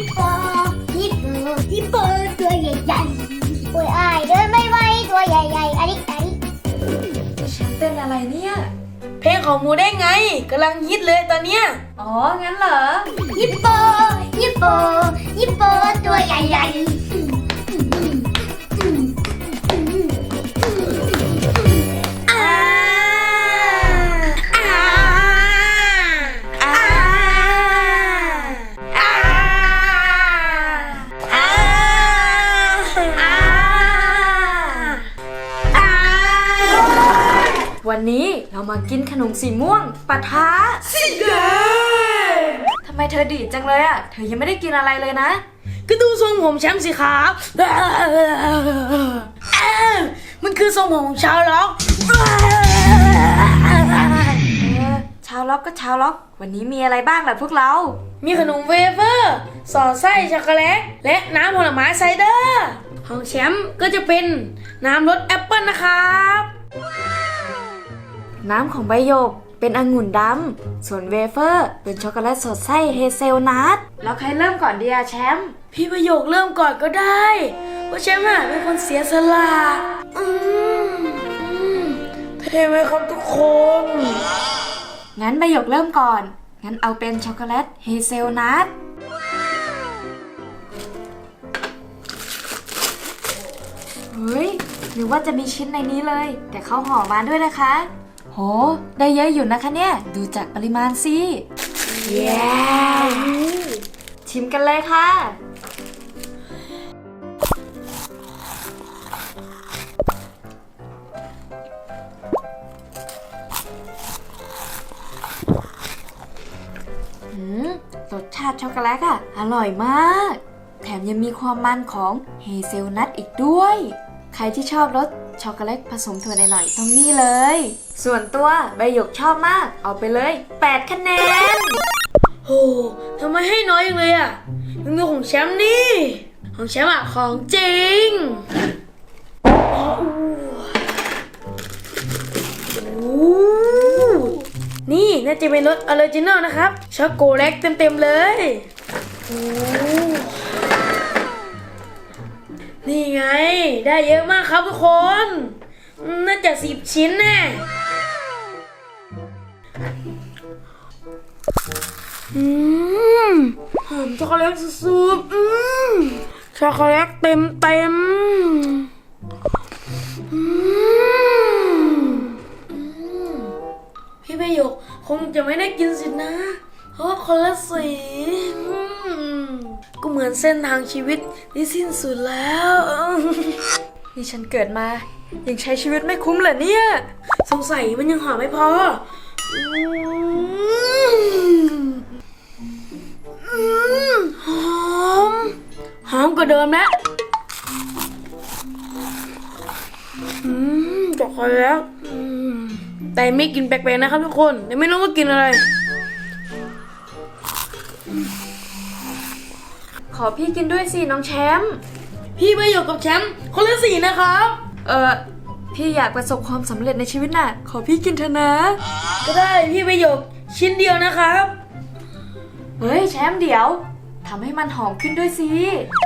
ฮิปโปฮิปโปฮิปโปตัวใหญ่ๆโอ้ยอายเดินไม่ไหวตัวใหญ่ๆอันนี้อันนี้ฉันเต้นอะไรเนี่ย เพลงของหมูได้ไงกำลังฮิตเลยตอนเนี้ย อ๋อ งั้นเหรอ ฮิปโปฮิปโปฮิปโปตัวใหญ่ๆ วันนี้เรามากินขนมสีม่วงปะทะสิเดทำไมเธอดีดจังเลยอะ เธอยังไม่ได้กินอะไรเลยนะ ก็ดูทรงผมแชมป์สิครับมันคือทรงผมของชาวล็อกเออชาวล็อกก็ชาวล็อก วันนี้มีอะไรบ้างล่ะพวกเรา มีขนมเวเฟอร์ สอดไส้ช็อกโกแลต และน้ำผลไม้ไซเดอร์ ของแชมป์ก็จะเป็นน้ำรสแอปเปิลนะครับ น้ำของใบหยกเป็นองุ่นดำ ส่วนเวเฟอร์ เป็นช็อกโกแลตสดไส้เฮเซลนัท แล้วใครเริ่มก่อนดีอะแชมป์ พี่ประโยคเริ่มก่อนก็ได้เพราะแชมป์อะเป็นคนเสียสละอืมอืมเท่ไหมครับทุกคน งั้นใบหยกเริ่มก่อน งั้นเอาเป็นช็อกโกแลตเฮเซลนัท เฮ้ย หรือว่าจะมีชิ้นในนี้เลย แต่เขาห่อมาด้วยนะคะโห ได้เยอะอยู่นะคะเนี่ย ดูจากปริมาณสิเย้ชิมกันเลยค่ะหืม รสชาติช็อกโกแลตอะอร่อยมาก แถมยังมีความมันของเฮเซลนัทอีกด้วย ใครที่ชอบรส ช็อกโกแลตผสมถั่วหน่อยๆต้องนี่เลย ส่วนตัวใบหยกชอบมาก เอาไปเลย 8 คะแนนโหทำไมให้น้อยอย่างเลยอะมันคือของแชมป์นี่ ของแชมป์อะ ของจริงนี่น่าจะเป็นรสออริจินอลนะครับ ช็อกโกแลตเต็มๆเลยโอ้ นี่ไง ได้เยอะมากครับทุกคนอืมน่าจะสิบชิ้นแน่อืมหอมช็อกโกแลตสุดๆอืมช็อกโกแลตเต็มเต็มๆอืมอืมพี่ประโยคคงจะไม่ได้กินสินะ เพราะว่าคนละสีอืม ก็เหมือนเส้นทางชีวิตที่สิ้นสุดแล้ว นี่ฉันเกิดมา ยังใช้ชีวิตไม่คุ้มเหรอเนี่ย สงสัยมันยังหอมไม่พอหอม หอมกว่าเดิมแล้วอืมจบกันแล้ว แต่ไม่กินแปลกๆนะครับทุกคน แต่ไม่รู้ว่ากินอะไร อพี่กินด้วยสิน้องแชมป์พี่ประโยคกับแชมป์คนละสีนะครับ เออพี่อยากประสบความสำเร็จในชีวิตน่ะ ขอพี่กินเถอะนะ ก็ได้พี่ประโยคชิ้นเดียวนะครับ เฮ้ยแชมป์เดี๋ยวทำให้มันหอมขึ้นด้วยสิ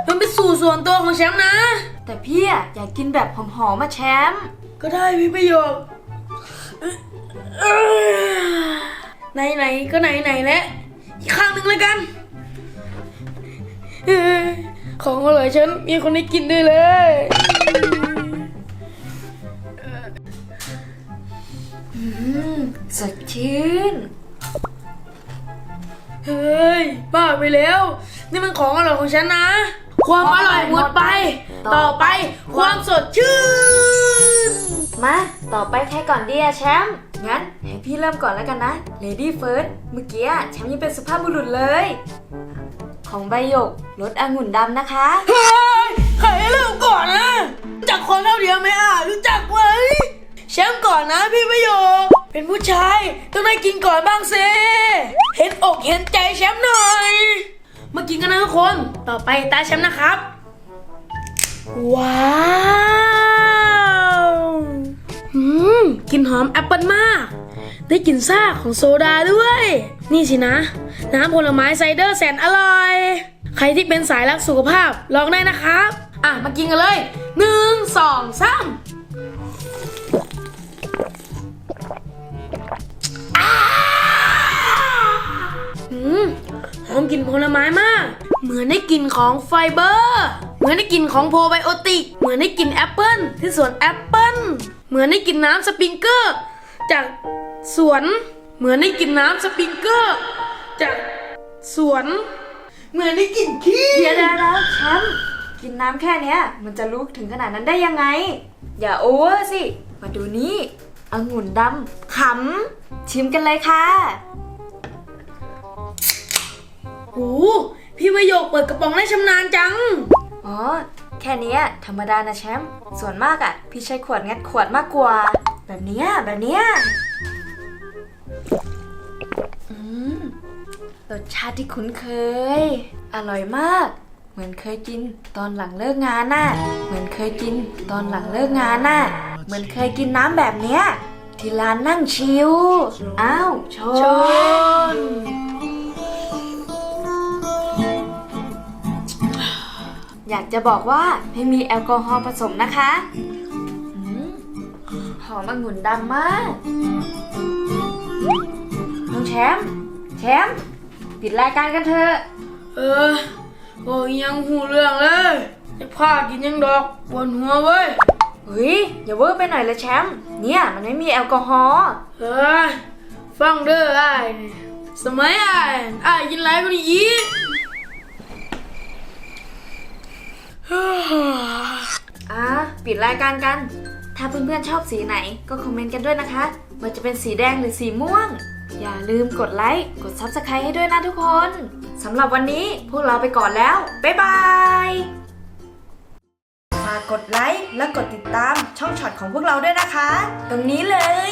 มันเป็นสูตรส่วนตัวของแชมป์นะ แต่พี่อะอยากกินแบบหอมๆมาแชมป์ ก็ได้พี่ประโยคไหนไหนๆก็ไหนไหนๆแล้วอีกข้างหนึ่งแล้วกันเอ้ย ของอร่อยฉันมีคนได้กินด้วยเลยอืมสดชื่น เฮ้ย บ้าไปแล้ว นี่มันของอร่อยของฉันนะ ความอร่อยหมดไป ต่อไปความสดชื่น มา ต่อไปใครก่อนดีอะแชมป์งั้นให้พี่เริ่มก่อนแล้วกันนะ Lady First เมื่อกี้อะแชมป์ยังเป็นสุภาพบุรุษเลย ของใบหยกรสองุ่นดำนะคะ เฮ้ยใครเริ่มก่อนนะรู้จักคนเท่าเดียวไหมอะรู้จักไหมแชมป์ก่อนนะพี่ประโยคเป็นผู้ชายต้องได้กินก่อนบ้างสิเห็นอกเห็นใจแชมป์หน่อย มากินกันนะทุกคนต่อไปตาแชมป์นะครับ ว้าวอืมกลินหอมแอปเปิลมาก ได้กลิ่นซ่าของโซดาด้วย นี่สินะ น้ำผลไม้ไซเดอร์แสนอร่อย ใครที่เป็นสายรักสุขภาพลองได้นะครับ อะ มากินกันเลยหนึ่งสองสามอืมหอมกลิ่นผลไม้มาก เหมือนได้กลิ่นของไฟเบอร์ เหมือนได้กลิ่นของโปรไบโอติก เหมือนได้กลิ่นแอปเปิลที่สวนแอปเปิลเหมือนได้กลิ่นน้ำสปริงเกอร์ จาก สวนเหมือนได้กลิ่นน้ำสปริงเกอร์ จากสวน เหมือนได้กลิ่นขี้เดี๋ยวนะนะแชมป์กินน้ำแค่เนี้ย มันจะลุกถึงขนาดนั้นได้ยังไง อย่าโอเวอร์สิ มาดูนี่องุ่นดำขำชิมกันเลยค่ะโอ้โหพี่ประโยคเปิดกระป๋องได้ชำนาญจัง อ๋อ แค่เนี้ยธรรมดานะแชมป์ ส่วนมากอะ่ะ พี่ใช้ขวดงัดขวดมากกว่า แบบเนี้ยแบบเนี้ รสชาติที่คุ้นเคย อร่อยมาก เหมือนเคยกินตอนหลังเลิกงานน่ะ เหมือนเคยกินตอนหลังเลิกงานน่ะ เหมือนเคยกินน้ำแบบเนี้ยที่ร้านนั่งชิว อ้าวชนนอยากจะบอกว่าไม่มีแอลกอฮอล์ผสมนะคะอืมหอมองุ่นดำมาก น้องแชมป์แชมป์ ปิดรายการกันเถอะ เออโอ้ยยังหูเรื่องเลยจะพากินยังดอกปวดหัวเว้ย เฮ้ย อย่าเวอร์ไปหน่อยเลยแชมป์เนี่ยมันไม่มีแอลกอฮอล์เออฟังเด้อไอ้ายนี่สมัยไอ้ายอ้ายกินไรก็ดีอีกอะปิดรายการกัน ถ้าเพื่อนๆชอบสีไหนก็คอมเมนต์กันด้วยนะคะว่าจะเป็นสีแดงหรือสีม่วง อย่าลืมกดไลค์ กด Subscribe ให้ด้วยนะทุกคนสำหรับวันนี้พวกเราไปก่อนแล้ว บ๊ายบายฝากกดไลค์และกดติดตามช่องช็อตของพวกเราด้วยนะคะ ตรงนี้เลย